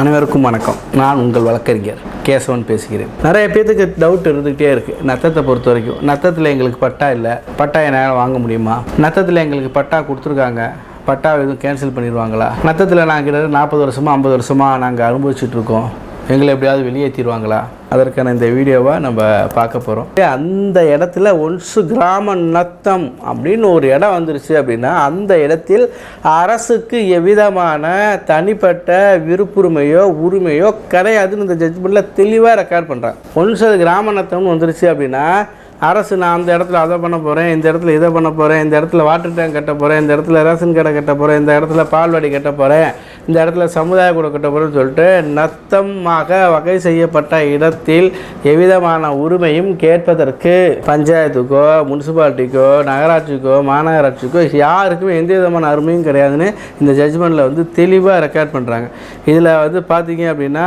அனைவருக்கும் வணக்கம். நான் உங்கள் வழக்கறிஞர் கேசவன் பேசுகிறேன். நிறைய பேத்துக்கு டவுட் இருந்துகிட்டே இருக்குது நத்தத்தை பொறுத்த வரைக்கும். நத்தத்தில் எங்களுக்கு பட்டா இல்லை. பட்டா என்னால் வாங்க முடியுமா? நத்தத்தில் எங்களுக்கு பட்டா கொடுத்துருக்காங்க. பட்டா எதுவும் கேன்சல் பண்ணிடுவாங்களா நத்தத்தில் நாங்கள் கிட்ட நாற்பது வருஷமாக ஐம்பது வருஷமாக நாங்கள் அனுபவிச்சுட்டு இருக்கோம். எங்களை எப்படியாவது வெளியேற்றிடுவாங்களா அதற்கான இந்த வீடியோவை நம்ம பார்க்க போகிறோம் அந்த இடத்துல ஒன்சு கிராம நத்தம் அப்படின்னு ஒரு இடம் வந்துருச்சு அப்படின்னா அந்த இடத்தில் அரசுக்கு எவ்விதமான தனிப்பட்ட விருப்புரிமையோ உரிமையோ கிடையாதுன்னு இந்த ஜட்ஜ்மெண்ட்டில் தெளிவாக ரெக்கார்ட் பண்ணுறேன் ஒன்சு அது கிராம நத்தம்னு வந்துருச்சு அப்படின்னா அரசு நான் அந்த இடத்துல அதை பண்ண போகிறேன் இந்த இடத்துல இதை பண்ண போகிறேன் இந்த இடத்துல வாட்டர் டேங்க் கட்ட போகிறேன் இந்த இடத்துல ரேஷன் கடை கட்ட போகிறேன் இந்த இடத்துல பால்வாடி கட்ட போகிறேன் இந்த இடத்துல சமுதாய கூட சொல்லிட்டு நத்தமாக வகை செய்யப்பட்ட இடத்தில் எவ்விதமான உரிமையும் கேட்பதற்கு பஞ்சாயத்துக்கோ முனிசிபாலிட்டிக்கோ நகராட்சிக்கோ மாநகராட்சிக்கோ யாருக்குமே எந்த விதமான அருமையும் கிடையாதுன்னு இந்த ஜட்ஜ்மெண்ட்டில் வந்து தெளிவாக ரெக்கார்ட் பண்ணுறாங்க இதில் வந்து பார்த்தீங்க அப்படின்னா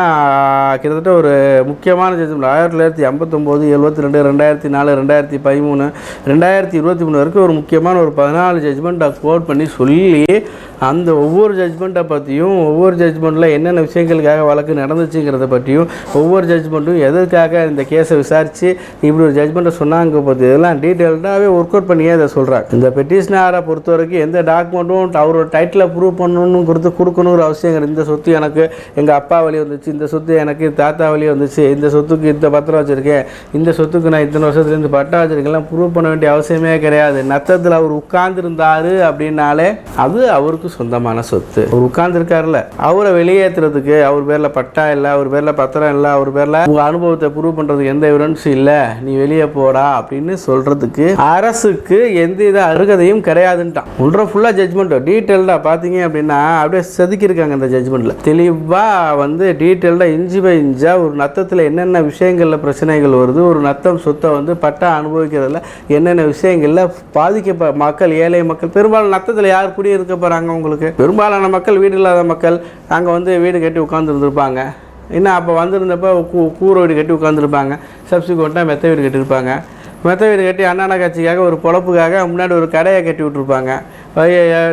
கிட்டத்தட்ட ஒரு முக்கியமான ஜட்ஜ்மெண்ட் ஆயிரத்தி தொள்ளாயிரத்தி ஐம்பத்தொம்போது எழுபத்தி ரெண்டு ரெண்டாயிரத்தி நாலு ரெண்டாயிரத்தி பதிமூணு ரெண்டாயிரத்தி இருபத்தி மூணு வரைக்கும் ஒரு முக்கியமான ஒரு பதினாலு ஜட்ஜ்மெண்ட்டை கோட் பண்ணி சொல்லி அந்த ஒவ்வொரு ஜட்ஜ்மெண்ட்டை பற்றியும் ஒவ்வொரு ஜட்ஜ்மெண்ட்டில் என்னென்ன விஷயங்களுக்காக வழக்கு நடந்துச்சுங்கிறத பற்றியும் ஒவ்வொரு ஜட்ஜ்மெண்ட்டும் எதற்காக இந்த கேஸை விசாரித்து இப்படி ஒரு ஜட்ஜ்மெண்ட்டை சொன்னாங்க பற்றி இதெல்லாம் டீட்டெயில்டாகவே ஒர்க் அவுட் பண்ணியே அதை சொல்கிறாங்க இந்த பெட்டிஷனரை பொறுத்த வரைக்கும் எந்த டாக்குமெண்ட்டும் அவரோட டைட்டில் ப்ரூவ் பண்ணணும்னு கொடுத்து கொடுக்கணுங்கிற அவசியம் கிடையாது. இந்த சொத்து எனக்கு எங்கள் அப்பா வழி வந்துச்சு இந்த சொத்து எனக்கு தாத்தா வழி வந்துச்சு இந்த சொத்துக்கு இந்த பத்திரம் வச்சுருக்கேன் இந்த சொத்துக்கு நான் இத்தனை வருஷத்துலேருந்து பட்டா வச்சுருக்கேன் ப்ரூவ் பண்ண வேண்டிய அவசியமே கிடையாது. நத்தத்தில் அவர் உட்கார்ந்துருந்தாரு அப்படின்னாலே அது அவருக்கு சொந்தமான சொத்து. அவர் இருக்கார்ல அவரை வெளியேற்றுறதுக்கு அவர் பேரில் பட்டா இல்லை அவர் பேரில் பத்திரம் இல்லை அவர் பேரில் உங்கள் அனுபவத்தை ப்ரூவ் பண்ணுறதுக்கு எந்த எவிடன்ஸும் இல்லை நீ வெளியே போடா அப்படின்னு சொல்கிறதுக்கு அரசுக்கு எந்த இது அருகதையும் கிடையாதுன்ட்டான். ஒன்றரை ஃபுல்லாக ஜட்ஜ்மெண்ட் டீட்டெயில்டாக பார்த்தீங்க அப்படின்னா அப்படியே செதுக்கியிருக்காங்க இந்த ஜட்மெண்ட்டில் தெளிவாக வந்து டீட்டெயில்டாக இஞ்சி பை இஞ்சாக ஒரு நத்தத்தில் என்னென்ன விஷயங்களில் பிரச்சனைகள் வருது ஒரு நத்தம் சொத்தை வந்து பட்டா அனுபவிக்கிறதுல என்னென்ன விஷயங்களில் பாதிக்க மக்கள் ஏழை மக்கள் பெரும்பாலும் நத்தத்தில் யார் குடியிருக்க போகிறாங்க உங்களுக்கு? பெரும்பாலான மக்கள் வீடு இல்லாத மக்கள் அங்கே வந்து வீடு கட்டி உட்காந்துருந்துருப்பாங்க இன்னும் அப்போ வந்திருந்தப்போ கூ கூரை வீடு கட்டி உட்காந்துருப்பாங்க சப்சிக்வெண்ட்டாக மெத்த வீடு கட்டியிருப்பாங்க. மெத்த வீடு கட்டி அண்ணான கட்சிக்காக ஒரு பொழப்புக்காக முன்னாடி ஒரு கடையை கட்டி விட்ருப்பாங்க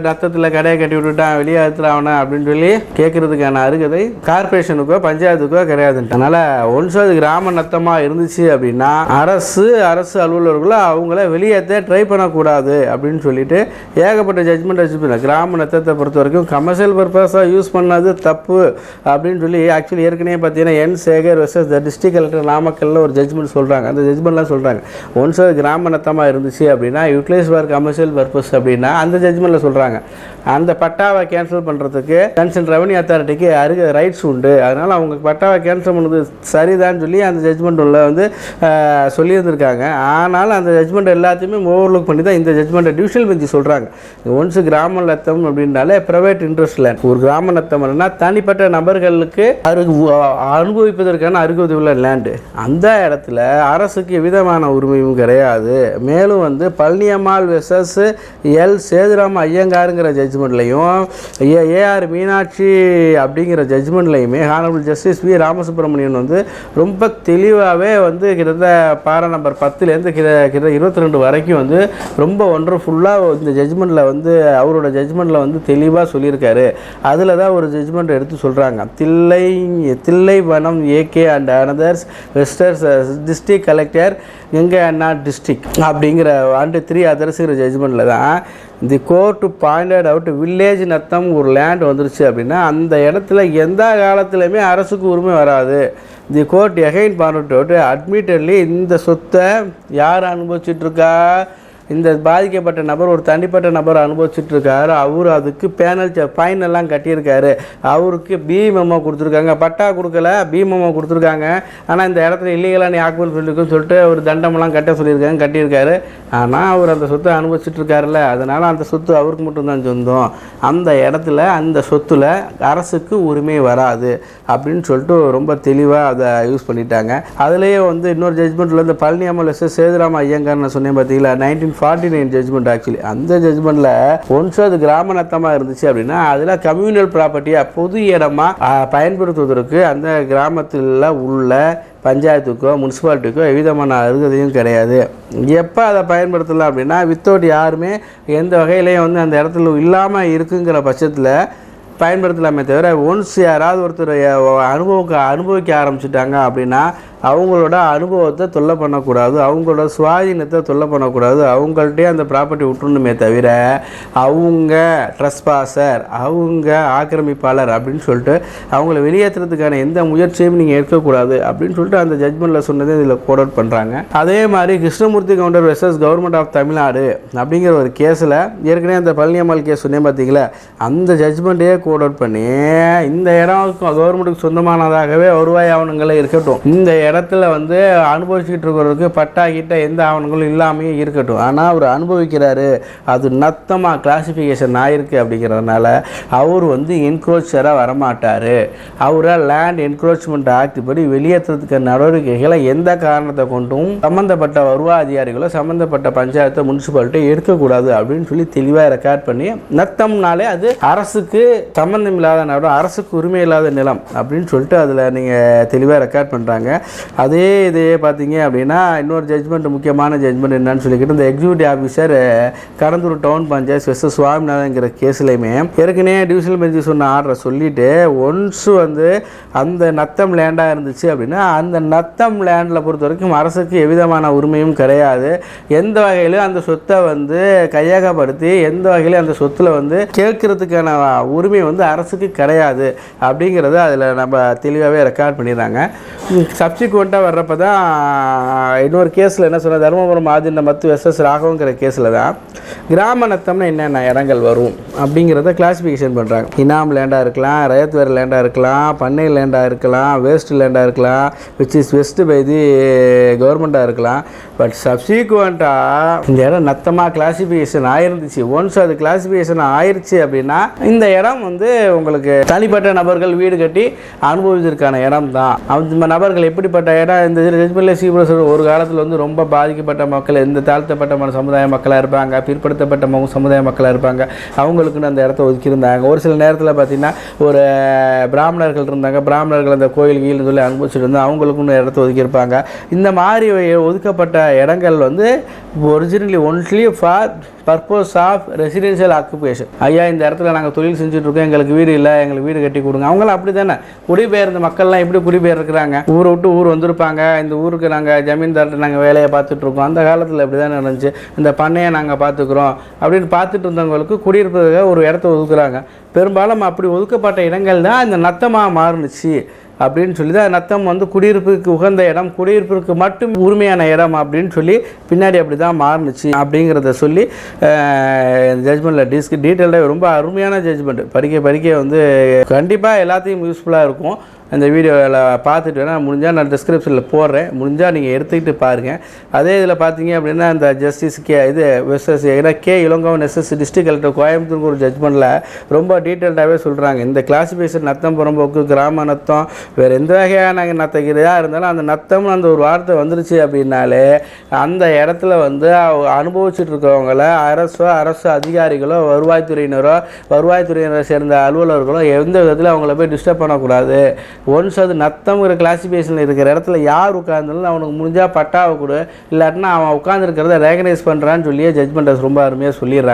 ரத்தத்தில் கடையை கட்டி விட்டுட்டான் வெளியே அறுத்துறாவனா அப்படின்னு சொல்லி கேட்குறதுக்கான அருகதை கார்பரேஷனுக்கோ பஞ்சாயத்துக்கோ கிடையாதுன்ட்டு. அதனால் ஒன்ஸ் அது கிராம நத்தமாக இருந்துச்சு அப்படின்னா அரசு அரசு அலுவலர்களோ அவங்கள வெளியேற்ற ட்ரை பண்ணக்கூடாது அப்படின்னு சொல்லிட்டு ஏகப்பட்ட ஜட்மெண்ட் வச்சுருப்பாங்க. கிராம நத்தத்தை பொறுத்த வரைக்கும் கமர்ஷியல் பர்பஸாக யூஸ் பண்ணது தப்பு அப்படின்னு சொல்லி ஆக்சுவலி ஏற்கனவே பார்த்தீங்கன்னா N Sekar versus the district collector நாமக்கல்ல ஒரு ஜட்மெண்ட் சொல்கிறாங்க அந்த ஜட்ஜ்மெண்ட்லாம் சொல்கிறாங்க ஒன்ஸ் அது கிராம நத்தமாக இருந்துச்சு அப்படின்னா யூட்டிலைஸ் ஃபார் கமர்ஷியல் பர்பஸ் அப்படின்னா அந்த ஜட்ஜ்மெண்ட்டில் சொல்கிறாங்க அந்த பட்டாவை கேன்சல் பண்ணுறதுக்கு கன்சன் ரெவன்யூ அத்தாரிட்டிக்கு அருக ரைட்ஸ் உண்டு. அதனால் அவங்க பட்டாவை கேன்சல் பண்ணது சரிதான்னு சொல்லி அந்த ஜட்ஜ்மெண்ட்டில் வந்து சொல்லியிருந்திருக்காங்க. ஆனால் அந்த ஜட்ஜ்மெண்ட் எல்லாத்தையுமே ஓவர்லுக் பண்ணி தான் இந்த ஜட்ஜ்மெண்ட்டை டிவிஷனல் பெஞ்சு சொல்கிறாங்க ஒன்ஸ் கிராம நத்தம் அப்படின்னாலே ப்ரைவேட் இன்ட்ரெஸ்ட் லேண்ட் ஒரு கிராம நத்தம் தனிப்பட்ட நபர்களுக்கு அருகு அனுபவிப்பதற்கான அருகதை உள்ள லேண்டு அந்த இடத்துல அரசுக்கு எவ்விதமான உரிமையும் கிடையாது. மேலும் வந்து பழனியம்மாள் விசஸ் எல். சேதுராம ஐயங்காருங்கிற ஜட்ஜ்மெண்ட்லையும் ஏஆர் மீனாட்சி அப்படிங்கிற ஜட்ஜ்மெண்ட்லையுமே ஹானபிள் ஜஸ்டிஸ் வி ராமசுப்ரமணியன் வந்து ரொம்ப தெளிவாகவே வந்து கிட்டத்தட்ட பாரா நம்பர் பத்துலேருந்து கிட்ட கிட்ட இருபத்தி ரெண்டு வரைக்கும் வந்து ரொம்ப ஒண்டர்ஃபுல்லாக இந்த ஜட்ஜ்மெண்ட்டில் வந்து அவரோட ஜட்ஜ்மெண்ட்டில் வந்து தெளிவாக சொல்லியிருக்காரு. அதில் தான் ஒரு ஜட்ஜ்மெண்ட் எடுத்து சொல்கிறாங்க Thillai Thillaivanam AK and others versus district collector எங்கே அண்ணா டிஸ்ட்ரிக்ட் அப்படிங்கிற அண்டு த்ரீ அதர்ஸுங்கிற ஜட்ஜ்மெண்ட்டில் தான் the court pointed out village Natham ஒரு லேண்ட் வந்துருச்சு அப்படின்னா அந்த இடத்துல எந்த காலத்துலையுமே அரசுக்கு உரிமை வராது. The court again point out admittedly இந்த சொத்தை யார் அனுபவிச்சிட்ருக்கா இருக்கா? இந்த பாதிக்கப்பட்ட நபர் ஒரு தனிப்பட்ட நபர் அனுபவிச்சுட்டு இருக்காரு அவர் அதுக்கு பேனல் ஃபைன் எல்லாம் கட்டியிருக்காரு. அவருக்கு பி மெமோ கொடுத்துருக்காங்க. பட்டா கொடுக்கல பி மெமோ கொடுத்துருக்காங்க. ஆனால் இந்த இடத்துல இல்லீகலாக நீ ஆக்குபல் சொல்லியிருக்குன்னு சொல்லிட்டு ஒரு தண்டமெல்லாம் கட்ட சொல்லியிருக்காங்க கட்டியிருக்காரு. ஆனால் அவர் அந்த சொத்தை அனுபவிச்சுட்டு இருக்காருல்ல அதனால் அந்த சொத்து அவருக்கு மட்டும்தான் சொந்தம். அந்த இடத்துல அந்த சொத்துல அரசுக்கு உரிமை வராது அப்படின்னு சொல்லிட்டு ரொம்ப தெளிவாக அதை யூஸ் பண்ணிட்டாங்க. அதுலேயே வந்து இன்னொரு ஜட்ஜ்மெண்ட்டில் இந்த பழனியம்மல் எஸ் சேதுராம ஐயங்கார்னு சொன்னேன் பார்த்தீங்களா nineteen forty nine judgment actually அந்த ஜட்ஜ்மெண்ட்டில் ஒன்ஸ் அது கிராம நத்தமாக இருந்துச்சு அப்படின்னா அதில் கம்யூனல் ப்ராப்பர்ட்டியாக பொது இடமா பயன்படுத்துவதற்கு அந்த கிராமத்தில் உள்ள பஞ்சாயத்துக்கோ முனிசிபாலிட்டிக்கோ எவ்விதமான அருகதையும் கிடையாது. எப்போ அதை பயன்படுத்தலாம் அப்படின்னா வித்தவுட் யாருமே எந்த வகையிலையும் வந்து அந்த இடத்துல இல்லாமல் இருக்குங்கிற பட்சத்தில் பயன்படுத்தலாமே தவிர ஒன்ஸ் யாராவது ஒருத்தர் அனுபவிக்க அனுபவிக்க ஆரம்பிச்சிட்டாங்க அப்படின்னா அவங்களோட அனுபவத்தை தொல்லை பண்ணக்கூடாது அவங்களோட சுவாதீனத்தை தொல்லை பண்ணக்கூடாது. அவங்கள்ட்டே அந்த ப்ராப்பர்ட்டி விட்டுணுமே தவிர அவங்க ட்ரெஸ்பாசர் அவங்க ஆக்கிரமிப்பாளர் அப்படின்னு சொல்லிட்டு அவங்கள வெளியேற்றுறதுக்கான எந்த முயற்சியும் நீங்கள் எடுக்கக்கூடாது அப்படின்னு சொல்லிட்டு அந்த ஜட்மெண்ட்டில் சொன்னதை இதில் கோட் அவுட் பண்ணுறாங்க அதே மாதிரி Krishnamoorthy Gounder versus government of Tamil Nadu அப்படிங்கிற ஒரு கேஸில் ஏற்கனவே அந்த பழனியம்மாள் கேஸ் சொன்னேன் பார்த்தீங்களா அந்த ஜட்மெண்ட்டையே கோட் அவுட் பண்ணி இந்த இடம் கவர்மெண்ட்டுக்கு சொந்தமானதாகவே வருவாய் ஆவணங்களே இருக்கட்டும். இந்த இடத்துல வந்து அனுபவிச்சுக்கிட்டு இருக்கிறவருக்கு பட்டா கிட்ட எந்த ஆவணங்களும் இல்லாமையே இருக்கட்டும். ஆனால் அவர் அனுபவிக்கிறாரு அது நத்தமாக கிளாசிஃபிகேஷன் ஆயிருக்கு அப்படிங்கிறதுனால அவர் வந்து என்க்ரோச்சராக வரமாட்டார். அவரை லேண்ட் என்க்ரோச்மெண்ட் ஆக்ட் படி வெளியேற்றுறதுக்கு நடவடிக்கைகளை எந்த காரணத்தை கொண்டும் சம்மந்தப்பட்ட வருவாய் அதிகாரிகளோ சம்மந்தப்பட்ட பஞ்சாயத்தை முனிசிபாலிட்டி எடுக்கக்கூடாது அப்படின்னு சொல்லி தெளிவாக ரெக்கார்ட் பண்ணி நத்தம்னாலே அது அரசுக்கு சம்மந்தம் இல்லாத நடம் அரசுக்கு உரிமை இல்லாத நிலம் அப்படின்னு சொல்லிட்டு அதில் நீங்கள் தெளிவாக ரெக்கார்ட் பண்ணுறாங்க அதே இதே பார்த்தீங்க அப்படின்னா இன்னொரு ஜட்ஜ்மெண்ட் முக்கியமான ஜட்ஜ்மெண்ட் என்னன்னு சொல்லிக்கிட்டு இந்த executive officer Kadanthur town panchayat S S சுவாமிநாதங்கிற கேஸ்லையுமே ஏற்கனவே டிவிஷனல் பெஞ்சு சொன்ன ஆர்டரை சொல்லிட்டு ஒன்ஸ் வந்து அந்த நத்தம் லேண்டாக இருந்துச்சு அப்படின்னா அந்த நத்தம் லேண்டில் பொறுத்த வரைக்கும் அரசுக்கு எவ்விதமான உரிமையும் கிடையாது. எந்த வகையிலும் அந்த சொத்தை வந்து கையகப்படுத்தி எந்த வகையிலும் அந்த சொத்தில் வந்து கேட்கறதுக்கான உரிமை வந்து அரசுக்கு கிடையாது அப்படிங்கிறத அதில் நம்ம தெளிவாகவே ரெக்கார்ட் பண்ணிடுறாங்க. சப்சிக்வெண்ட்டாக வர்றப்ப தான் இன்னொரு கேஸில் என்ன சொன்னால் தருமபுரம் ஆதின மத்து எஸ் எஸ் ராகவங்கிற கேஸில் தான் கிராம நத்தம்னா என்னென்ன இடங்கள் வரும் அப்படிங்கிறத கிளாஸிஃபிகேஷன் பண்ணுறாங்க இனாம் லேண்டாக இருக்கலாம் ரயத்வேர் லேண்டாக இருக்கலாம் பண்ணை லேண்டாக இருக்கலாம் வேஸ்ட் லேண்டாக இருக்கலாம் which is vest by the கவர்மெண்ட்டாக இருக்கலாம். பட் சப்சீக்வெண்ட்டாக இந்த இடம் நத்தமாக கிளாசிஃபிகேஷன் ஆயிருந்துச்சு. ஒன்ஸ் அது கிளாசிஃபிகேஷன் ஆயிருச்சு அப்படின்னா இந்த இடம் வந்து உங்களுக்கு தனிப்பட்ட நபர்கள் வீடு கட்டி அனுபவிச்சிருக்கான இடம் தான் அந்த நபர்கள் எப்படிப்பட்ட டயர்டாக இந்த ஜட்மெண்ட்ல சீக்கிரம் ஒரு காலத்தில் வந்து ரொம்ப பாதிக்கப்பட்ட மக்கள் இந்த தாழ்த்தப்பட்ட சமுதாய மக்களாக இருப்பாங்க பிற்படுத்தப்பட்ட சமுதாய மக்களாக இருப்பாங்க அவங்களுக்குன்னு அந்த இடத்த ஒதுக்கியிருந்தாங்க ஒரு சில நேரத்தில் பார்த்தீங்கன்னா ஒரு பிராமணர்கள் இருந்தாங்க பிராமணர்கள் அந்த கோயில் கீழ் சொல்லி அனுபவிச்சுட்டு இருந்தால் அவங்களுக்குன்னு இடத்த ஒதுக்கியிருப்பாங்க இந்த மாதிரி ஒதுக்கப்பட்ட இடங்கள் வந்து originally only for purpose of residential occupation ஐயா இந்த இடத்துல நாங்கள் தொழில் செஞ்சுட்ருக்கோம். எங்களுக்கு வீடு இல்லை எங்களுக்கு வீடு கட்டி கொடுங்க. அவங்களாம் அப்படி தானே குடிபெயர்ந்த மக்கள்லாம் எப்படி குடிபெயர்க்கிறாங்க? ஊரை விட்டு ஊர் வந்திருப்பாங்க. இந்த ஊருக்கு நாங்கள் ஜமீன்தார்கிட்ட நாங்கள் வேலையை பார்த்துட்ருக்கோம். அந்த காலத்தில் இப்படி தானே நடந்துச்சு. இந்த பண்ணையை நாங்கள் பார்த்துக்குறோம். அப்படின்னு பார்த்துட்டு இருந்தவங்களுக்கு குடியிருப்பதுக்காக ஒரு இடத்த ஒதுக்குறாங்க. பெரும்பாலும் அப்படி ஒதுக்கப்பட்ட இடங்கள் தான் இந்த நத்தமாக மாறுனுச்சு. அப்படின்னு சொல்லி தான் நத்தம் வந்து குடியிருப்புக்கு உகந்த இடம் குடியிருப்பிற்கு மட்டும் உரிமையான இடம் அப்படின்னு சொல்லி பின்னாடி அப்படி தான் மாறுனுச்சு அப்படிங்கிறத சொல்லி ஜட்மெண்ட்டில் டிஸ்க் டீட்டெயில்டாக ரொம்ப அருமையான ஜட்ஜ்மெண்ட் படிக்க படிக்க வந்து கண்டிப்பாக எல்லாத்தையும் யூஸ்ஃபுல்லாக இருக்கும். இந்த வீடியோவில் பார்த்துட்டு வேணால் முடிஞ்சால் நான் டிஸ்கிரிப்ஷனில் போடுறேன். முடிஞ்சால் நீங்கள் எடுத்துக்கிட்டு பாருங்கள் அதே இதில் பார்த்தீங்க அப்படின்னா இந்த ஜஸ்டிஸ் கே இது வெஸ்எஸ் ஏன்னா K Elangovan versus district collector Coimbatore ஒரு ஜட்மெண்ட்டில் ரொம்ப டீட்டெயில்டாகவே சொல்கிறாங்க இந்த கிளாசிஃபிகேஷன் நத்தம் புறம்போக்கு கிராம நத்தம் வேறு எந்த வகையான நத்தகிரியாக இருந்தாலும் அந்த நத்தம்னு அந்த ஒரு வார்த்தை வந்துருச்சு அப்படின்னாலே அந்த இடத்துல வந்து அனுபவிச்சுட்டு இருக்கவங்கள அரசோ அரசு அதிகாரிகளோ வருவாய்த்துறையினரோ வருவாய்த்துறையினரை சேர்ந்த அலுவலர்களோ எந்த விதத்தில் அவங்கள போய் டிஸ்டர்ப் பண்ணக்கூடாது. ஒன்ஸ் அது நத்தம்ங்கிற கிளாசிஃபிகேஷனில் இருக்கிற இடத்துல யார் உட்கார்ந்தாலும் அவனுக்கு முடிஞ்சால் பட்டாவை கொடு. இல்லாட்டினா அவன் உட்காந்துருக்கிறத ரெகனைஸ் பண்ணுறான்னு சொல்லியே ஜட்மெண்ட்டை ரொம்ப அருமையாக சொல்லிடுறாங்க.